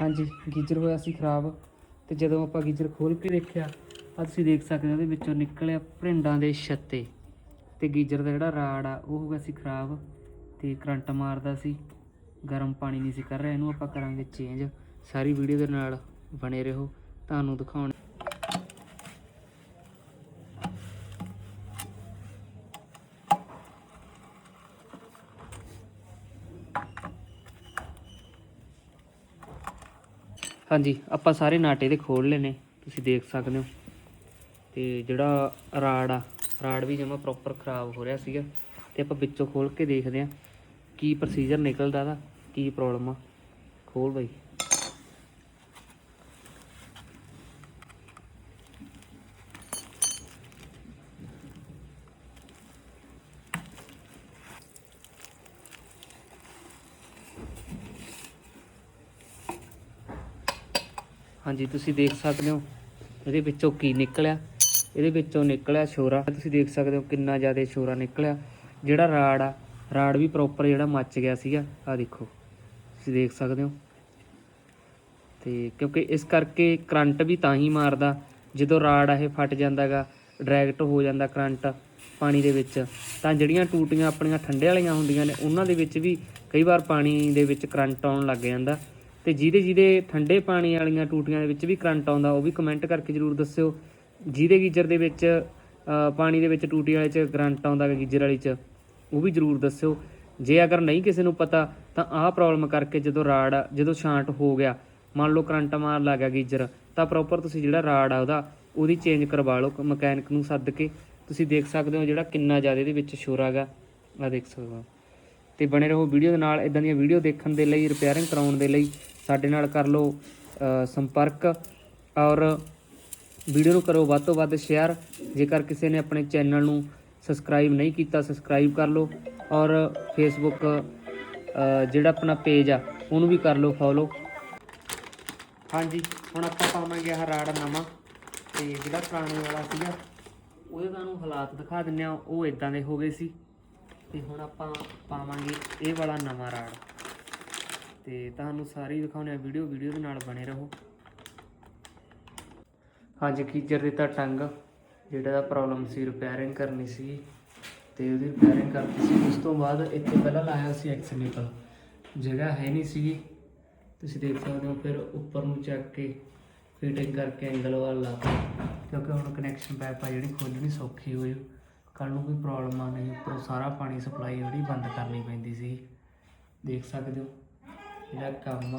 ਹਾਂਜੀ, ਗੀਜ਼ਰ ਹੋਇਆ ਸੀ ਖਰਾਬ ਤੇ ਜਦੋਂ ਆਪਾਂ ਗੀਜ਼ਰ ਖੋਲ ਕੇ ਦੇਖਿਆ ਆ ਤੁਸੀਂ ਦੇਖ ਸਕਦੇ ਹੋ ਉਹਦੇ ਵਿੱਚੋਂ ਨਿਕਲਿਆ ਭਰਿੰਡਾਂ ਦੇ ਛੱਤੇ ਤੇ ਗੀਜ਼ਰ ਦਾ ਜਿਹੜਾ ਰਾੜ ਆ, ਉਹ ਹੋ ਗਿਆ ਸੀ ਖਰਾਬ ਤੇ ਕਰੰਟ ਮਾਰਦਾ ਸੀ, ਗਰਮ ਪਾਣੀ ਨਹੀਂ ਸੀ ਕਰ ਰਿਹਾ, ਇਹਨੂੰ ਆਪਾਂ ਕਰਾਂਗੇ ਚੇਂਜ ਸਾਰੀ ਵੀਡੀਓ ਦੇ ਨਾਲ ਬਣੇ ਰਹੋ, ਤੁਹਾਨੂੰ ਦਿਖਾਉਣ ਹਾਂਜੀ, ਆਪਾਂ ਸਾਰੇ ਨਾਟੇ ਦੇ ਖੋਲ ਲਏ ਨੇ ਤੁਸੀਂ ਦੇਖ ਸਕਦੇ ਹੋ। ਤੇ ਜਿਹੜਾ ਰਾੜ ਆ, ਰਾੜ ਵੀ ਜਮਾ ਪ੍ਰੋਪਰ ਖਰਾਬ ਹੋ ਰਿਹਾ ਸੀਗਾ। ਤੇ ਆਪਾਂ ਵਿੱਚੋਂ ਖੋਲ ਕੇ ਦੇਖਦੇ ਆ ਕੀ ਪ੍ਰੋਸੀਜਰ ਨਿਕਲਦਾ ਦਾ ਕੀ ਪ੍ਰੋਬਲਮ ਆ। ਖੋਲ ਬਈ। ਹਾਂਜੀ, ਤੁਸੀਂ ਦੇਖ ਸਕਦੇ ਹੋ, ਇਹਦੇ ਵਿੱਚੋਂ ਕੀ ਨਿਕਲਿਆ? ਇਹਦੇ ਵਿੱਚੋਂ ਨਿਕਲਿਆ ਸ਼ੋਰਾ। ਤੁਸੀਂ ਦੇਖ ਸਕਦੇ ਹੋ ਕਿੰਨਾ ਜ਼ਿਆਦਾ ਸ਼ੋਰਾ ਨਿਕਲਿਆ। ਜਿਹੜਾ ਰਾੜ ਆ, ਰਾੜ ਵੀ ਪ੍ਰੋਪਰ ਜਿਹੜਾ ਮੱਚ ਗਿਆ ਸੀਗਾ। ਆ ਦੇਖੋ, ਤੁਸੀਂ ਦੇਖ ਸਕਦੇ ਹੋ। ਤੇ ਕਿਉਂਕਿ ਇਸ ਕਰਕੇ ਕਰੰਟ ਵੀ ਤਾਂ ਹੀ ਮਾਰਦਾ, ਜਦੋਂ ਰਾੜ ਇਹ ਫਟ ਜਾਂਦਾਗਾ ਡਾਇਰੈਕਟ ਹੋ ਜਾਂਦਾ ਕਰੰਟ ਪਾਣੀ ਦੇ ਵਿੱਚ। ਤਾਂ ਜਿਹੜੀਆਂ ਟੂਟੀਆਂ ਆਪਣੀਆਂ ਠੰਡੇ ਵਾਲੀਆਂ ਹੁੰਦੀਆਂ ਨੇ, ਉਹਨਾਂ ਦੇ ਵਿੱਚ ਵੀ ਕਈ ਵਾਰ ਪਾਣੀ ਦੇ ਵਿੱਚ ਕਰੰਟ ਆਉਣ ਲੱਗ ਜਾਂਦਾ। ਤੇ ਜਿਹਦੇ ਜਿਹਦੇ ਠੰਡੇ ਪਾਣੀ ਵਾਲੀਆਂ ਟੂਟੀਆਂ ਦੇ ਵਿੱਚ ਵੀ ਕਰੰਟ ਆਉਂਦਾ, ਉਹ ਵੀ ਕਮੈਂਟ ਕਰਕੇ ਜਰੂਰ ਦੱਸਿਓ। ਜਿਹਦੇ ਗੀਜ਼ਰ ਦੇ ਵਿੱਚ ਪਾਣੀ ਦੇ ਵਿੱਚ ਟੂਟੀ ਵਾਲੇ ਚ ਕਰੰਟ ਆਉਂਦਾ ਗਾ ਗੀਜ਼ਰ ਵਾਲੀ ਚ, ਉਹ ਵੀ ਜਰੂਰ ਦੱਸਿਓ। ਜੇ ਅਗਰ ਨਹੀਂ ਕਿਸੇ ਨੂੰ ਪਤਾ, ਤਾਂ ਆਹ ਪ੍ਰੋਬਲਮ ਕਰਕੇ ਜਦੋਂ ਰਾੜ, ਜਦੋਂ ਸ਼ਾਂਟ ਹੋ ਗਿਆ, ਮੰਨ ਲਓ ਕਰੰਟ ਮਾਰ ਲੱਗ ਗਿਆ ਗੀਜ਼ਰ, ਤਾਂ ਪ੍ਰੋਪਰ ਤੁਸੀਂ ਜਿਹੜਾ ਰਾੜ ਆ ਉਹਦਾ, ਉਹਦੀ ਚੇਂਜ ਕਰਵਾ ਲਓ ਮਕੈਨਿਕ ਨੂੰ ਸੱਦ ਕੇ। ਤੁਸੀਂ ਦੇਖ ਸਕਦੇ ਹੋ ਜਿਹੜਾ ਕਿੰਨਾ ਜ਼ਿਆਦਾ ਇਹਦੇ ਵਿੱਚ ਸ਼ੋਰ ਹੈਗਾ ਆ ਦੇਖ ਸਕਦੇ ਹੋ। ਤੇ ਬਣੇ ਰਹੋ ਵੀਡੀਓ ਦੇ ਨਾਲ। ਇਦਾਂ ਦੀਆਂ ਵੀਡੀਓ ਦੇਖਣ ਦੇ ਲਈ ਰਿਪੇਅਰਿੰਗ ਕਰਾਉਣ ਦੇ ਲਈ ਸਾਡੇ ਨਾਲ ਕਰ ਲਓ ਸੰਪਰਕ ਔਰ ਵੀਡੀਓ ਨੂੰ ਕਰੋ ਵੱਧ ਤੋਂ ਵੱਧ ਸ਼ੇਅਰ ਜੇਕਰ ਕਿਸੇ ਨੇ ਆਪਣੇ ਚੈਨਲ ਨੂੰ ਸਬਸਕ੍ਰਾਈਬ ਨਹੀਂ ਕੀਤਾ ਸਬਸਕ੍ਰਾਈਬ ਕਰ ਲਓ ਔਰ ਫੇਸਬੁੱਕ ਜਿਹੜਾ ਆਪਣਾ ਪੇਜ ਆ, ਉਹਨੂੰ ਵੀ ਕਰ ਲਓ ਫੋਲੋ ਹਾਂਜੀ, ਹੁਣ ਆਪਾਂ ਪਾਵਾਂਗੇ ਆਹ ਰਾੜ ਨਵਾਂ ਤੇ ਜਿਹੜਾ ਪੁਰਾਣੇ ਵਾਲਾ ਸੀਗਾ, ਉਹਦੇ ਤੁਹਾਨੂੰ ਹਾਲਾਤ ਦਿਖਾ ਦਿੰਨੇ ਆ ਉਹ ਇਦਾਂ ਦੇ ਹੋ ਗਏ ਸੀ। ਤੇ ਹੁਣ ਆਪਾਂ ਪਾਵਾਂਗੇ ਇਹ ਵਾਲਾ ਨਵਾਂ ਰਾੜ। ਤੇ ਤੁਹਾਨੂੰ ਸਾਰੀ ਦਿਖਾਉਣੇ ਆ ਵੀਡੀਓ ਵੀਡੀਓ ਦੇ ਨਾਲ ਬਣੇ ਰਹੋ। ਹਾਂਜੀ, ਗੀਜ਼ਰ ਦੇ ਤਾਂ ਟੰਗ, ਜਿਹੜਾ ਦਾ ਪ੍ਰੋਬਲਮ ਸੀ ਰਿਪੇਅਰਿੰਗ ਕਰਨੀ ਸੀ ਤੇ ਉਹਦੀ ਰਿਪੇਅਰਿੰਗ ਕਰਤੀ ਸੀ। ਉਸ ਤੋਂ ਬਾਅਦ ਇੱਥੇ ਪਹਿਲਾਂ ਲਾਇਆ ਸੀ ਐਕਸਨੀਕਲ ਜਗ੍ਹਾ ਹੈ ਨਹੀਂ ਸੀਗੀ। ਤੁਸੀਂ ਦੇਖ ਸਕਦੇ ਹੋ, ਫਿਰ ਉੱਪਰ ਨੂੰ ਚੱਕ ਕੇ ਫਿਟਿੰਗ ਕਰਕੇ ਐਂਗਲ ਵੱਲ ਲਾ ਦਿੱਤਾ। ਕਿਉਂਕਿ ਹੁਣ ਕਨੈਕਸ਼ਨ ਪਾਈਪ ਆ ਜਿਹੜੀ ਖੋਲ੍ਹਣੀ ਸੌਖੀ ਹੋਈ। ਕੱਲ ਨੂੰ ਕੋਈ ਪ੍ਰੋਬਲਮ ਆ, ਨਹੀਂ ਉੱਪਰੋਂ ਸਾਰਾ ਪਾਣੀ ਸਪਲਾਈ ਜਿਹੜੀ ਬੰਦ ਕਰਨੀ ਪੈਂਦੀ ਸੀ। ਦੇਖ ਸਕਦੇ ਹੋ ਜਿਹੜਾ ਕੰਮ